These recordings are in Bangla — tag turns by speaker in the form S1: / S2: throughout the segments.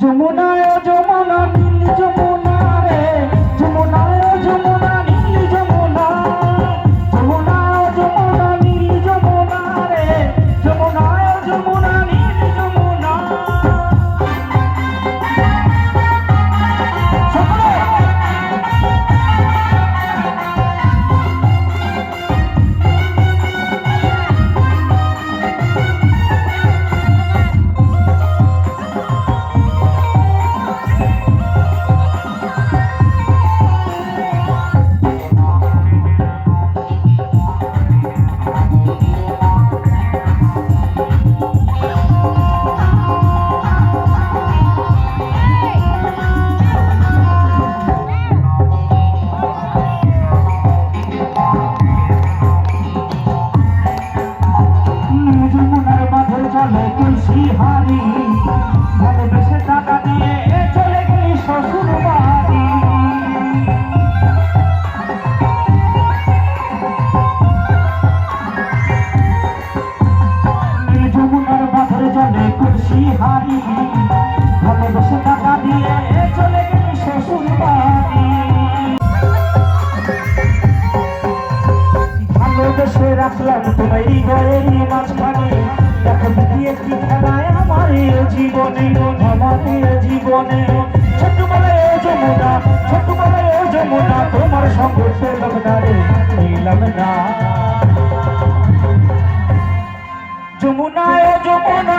S1: যমুনায় যমুনা নীল যমুনা। আসলাম তোমার হৃদয়ের মাঝখানে। দেখো দিয়েছি খেলায় আমার জীবনে আমার জীবনে। ছোটবেলায় ও যমুনা, ছোটবেলায় ও যমুনা, তোমার সঙ্গ পেলাম না না। যমুনা ও যমুনা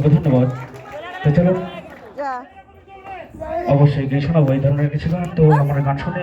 S2: অসংখ্য ধন্যবাদ। তো চলুন। অবশ্যই গিয়ে শোনাবো এই ধরনের কিছু গান। তো আমরা গান শুনে